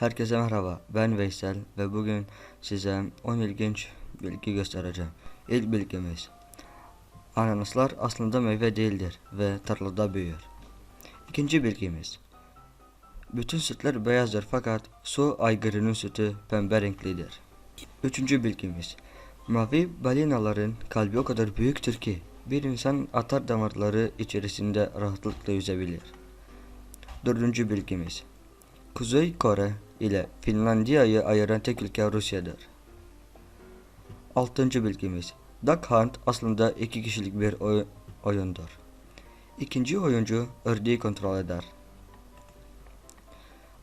Herkese merhaba, ben Veysel ve bugün size 10 ilginç bilgi göstereceğim. İlk bilgimiz, ananaslar aslında meyve değildir ve tarlada büyür. İkinci bilgimiz, bütün sütler beyazdır fakat su aygırının sütü pembe renklidir. Üçüncü bilgimiz, mavi balinaların kalbi o kadar büyüktür ki bir insan atar damarları içerisinde rahatlıkla yüzebilir. Dördüncü bilgimiz, Kuzey Kore ile Finlandiya'yı ayıran tek ülke Rusya'dır. Altıncı bilgimiz. Duck Hunt aslında iki kişilik bir oy- oyundur. İkinci oyuncu ördeği kontrol eder.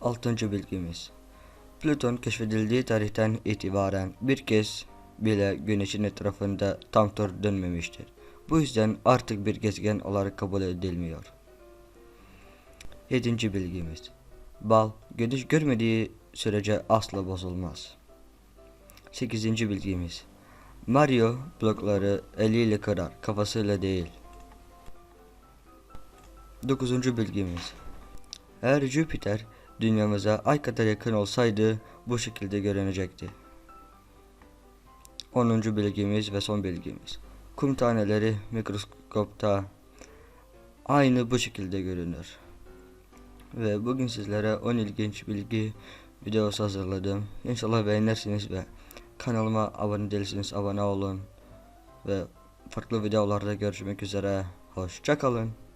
Altıncı bilgimiz. Plüton keşfedildiği tarihten itibaren bir kez bile güneşin etrafında tam tur dönmemiştir. Bu yüzden artık bir gezegen olarak kabul edilmiyor. Yedinci bilgimiz. Bal, güneş görmediği sürece asla bozulmaz. Sekizinci bilgimiz. Mario blokları eliyle kırar, kafasıyla değil. Dokuzuncu bilgimiz. Eğer Jüpiter dünyamıza ay kadar yakın olsaydı bu şekilde görünecekti. Onuncu bilgimiz ve son bilgimiz. Kum taneleri mikroskopta aynı bu şekilde görünür. Ve bugün sizlere 10 ilginç bilgi videosu hazırladım. İnşallah beğenirsiniz ve kanalıma abone değilseniz abone olun. Ve farklı videolarda görüşmek üzere. Hoşçakalın.